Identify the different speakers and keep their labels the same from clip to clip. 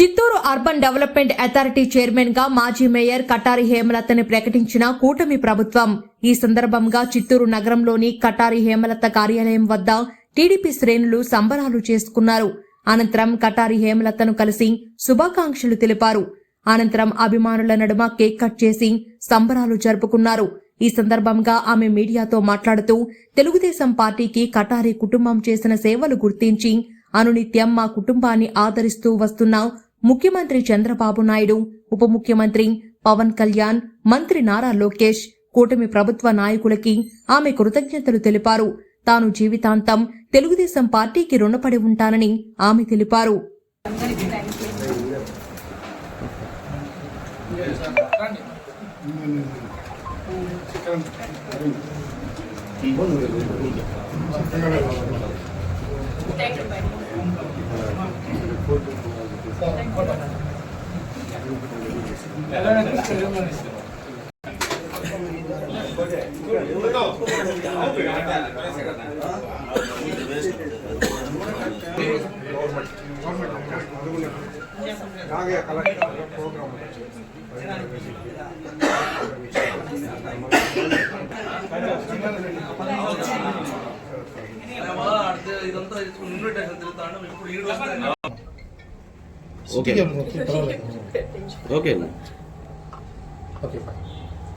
Speaker 1: Chittoor urban development authority చైర్మన్గా మాజీ mayor Katari హేమలతని ప్రకటించిన కూటమి ప్రభుత్వం. ఈ సందర్భంగా చిత్తూరు నగరంలోని కటారి హేమలత కార్యాలయం వద్ద టీడీపీ శ్రేణులు సంబరాలు చేసుకున్నారు. అనంతరం కటారి హేమలతను కలిసి శుభాకాంక్షలు తెలిపారు. అనంతరం అభిమానుల నడుమ కేక్ కట్ చేసి సంబరాలు జరుపుకున్నారు. ఈ సందర్భంగా ఆమె మీడియాతో మాట్లాడుతూ తెలుగుదేశం పార్టీకి కటారి కుటుంబం చేసిన సేవలు గుర్తించి అనునిత్యం మా కుటుంబాన్ని ఆదరిస్తూ వస్తున్న ముఖ్యమంత్రి చంద్రబాబు నాయుడు ఉప ముఖ్యమంత్రి పవన్ కళ్యాణ్ మంత్రి నారా లోకేష్ కూటమి ప్రభుత్వ నాయకులకి ఆమె కృతజ్ఞతలు తెలిపారు తాను జీవితాంతం తెలుగుదేశం పార్టీకి రుణపడి ఉంటానని ఆమె తెలిపారు
Speaker 2: Thank you. நாகய
Speaker 3: கலெக்டர் ப்ரோக்ராம் அடுத்து இதான் இன்னொரு டென்ஷன்
Speaker 4: திருத்தாண்டு ఓకే.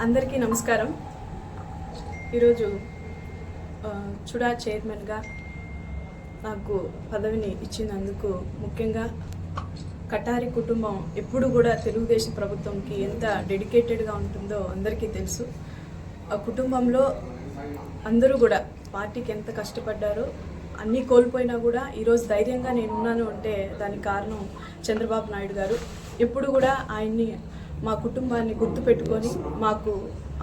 Speaker 5: అందరికీ నమస్కారం. ఈరోజు చుడా చైర్మన్గా నాకు పదవిని ఇచ్చినందుకు ముఖ్యంగా కటారి కుటుంబం ఎప్పుడు కూడా తెలుగుదేశం ప్రభుత్వంకి ఎంత డెడికేటెడ్గా ఉంటుందో అందరికీ తెలుసు. ఆ కుటుంబంలో అందరూ కూడా పార్టీకి ఎంత కష్టపడ్డారో అన్నీ కోల్పోయినా కూడా ఈరోజు ధైర్యంగా నేను ఉన్నాను అంటే దానికి కారణం చంద్రబాబు నాయుడు గారు. ఎప్పుడు కూడా ఆయన్ని మా కుటుంబాన్ని గుర్తుపెట్టుకొని మాకు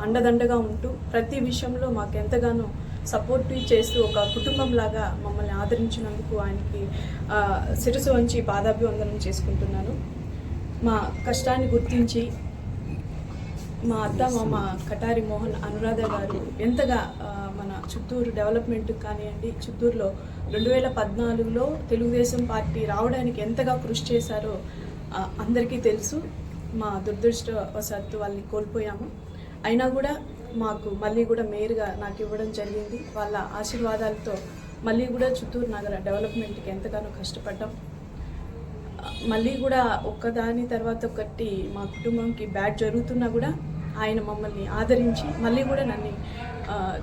Speaker 5: అండదండగా ఉంటూ ప్రతి విషయంలో మాకు ఎంతగానో సపోర్ట్ చేస్తూ ఒక కుటుంబం లాగా మమ్మల్ని ఆదరించినందుకు ఆయనకి శిరసు వంచి పాదాభివందనం చేసుకుంటున్నాను. మా కష్టాన్ని గుర్తించి మా అత్త మామ కటారి మోహన్ అనురాధ గారు ఎంతగా చిత్తూరు డెవలప్మెంట్ కానివ్వండి చిత్తూరులో రెండు వేల పద్నాలుగులో తెలుగుదేశం పార్టీ రావడానికి ఎంతగా కృషి చేశారో అందరికీ తెలుసు. మా దురదృష్టవశాత్తు వాళ్ళని కోల్పోయాము. అయినా కూడా మాకు మళ్ళీ కూడా మేయర్గా నాకు ఇవ్వడం జరిగింది. వాళ్ళ ఆశీర్వాదాలతో మళ్ళీ కూడా చిత్తూరు నగర డెవలప్మెంట్కి ఎంతగానో కష్టపడ్డాం. మళ్ళీ కూడా ఒక్కదాని తర్వాత ఒకటి మా కుటుంబంకి బ్యాడ్ జరుగుతున్నా కూడా ఆయన మమ్మల్ని ఆదరించి మళ్ళీ కూడా నన్ను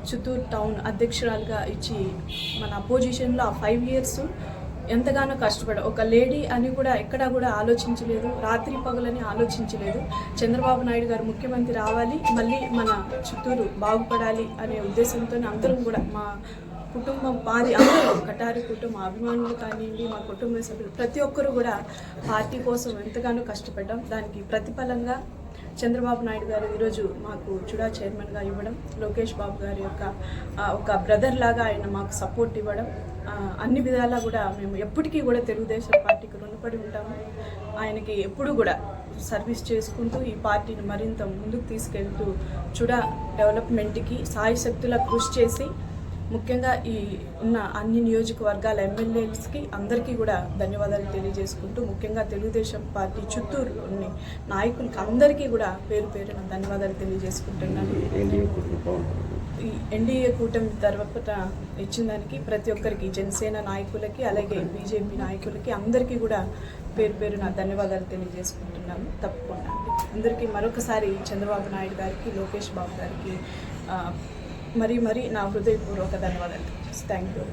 Speaker 5: చిత్తూరు టౌన్ అధ్యక్షురాలుగా ఇచ్చి మన అపోజిషన్లో ఆ ఫైవ్ ఇయర్స్ ఎంతగానో కష్టపడ ఒక లేడీ అని కూడా ఎక్కడా కూడా ఆలోచించలేదు రాత్రి పగలని ఆలోచించలేదు. చంద్రబాబు నాయుడు గారు ముఖ్యమంత్రి రావాలి మళ్ళీ మన చిత్తూరు బాగుపడాలి అనే ఉద్దేశంతో అందరం కూడా మా కుటుంబం వారి అందరూ కటారి కుటుంబం అభిమానులు కానివ్వండి మా కుటుంబ సభ్యులు ప్రతి ఒక్కరు కూడా పార్టీ కోసం ఎంతగానో కష్టపడ్డాం. దానికి ప్రతిఫలంగా చంద్రబాబు నాయుడు గారు ఈరోజు మాకు చుడా చైర్మన్గా ఇవ్వడం లోకేష్ బాబు గారి యొక్క ఒక బ్రదర్ లాగా ఆయన మాకు సపోర్ట్ ఇవ్వడం అన్ని విధాలా కూడా మేము ఎప్పటికీ కూడా తెలుగుదేశం పార్టీకి రుణపడి ఉంటాము. ఆయనకి ఎప్పుడు కూడా సర్వీస్ చేసుకుంటూ ఈ పార్టీని మరింత ముందుకు తీసుకెళ్తూ చుడా డెవలప్మెంట్కి సాయశక్తుల కృషి చేసి ముఖ్యంగా ఈ ఉన్న అన్ని నియోజకవర్గాల ఎమ్మెల్యేస్కి అందరికీ కూడా ధన్యవాదాలు తెలియజేసుకుంటూ ముఖ్యంగా తెలుగుదేశం పార్టీ చిత్తూరు ఉన్న నాయకులకి అందరికీ కూడా పేరు పేరున ధన్యవాదాలు తెలియజేసుకుంటున్నాను. ఈ ఎన్డీఏ కూటమి తర్వాత ఇచ్చిన దానికి ప్రతి ఒక్కరికి జనసేన నాయకులకి అలాగే బీజేపీ నాయకులకి అందరికీ కూడా పేరు పేరున ధన్యవాదాలు తెలియజేసుకుంటున్నాను. తప్పకుండా. అందరికీ మరొకసారి చంద్రబాబు నాయుడు గారికి లోకేష్ బాబు గారికి మరీ మరీ నా హృదయపూర్వక ధన్యవాదాలు. Thank you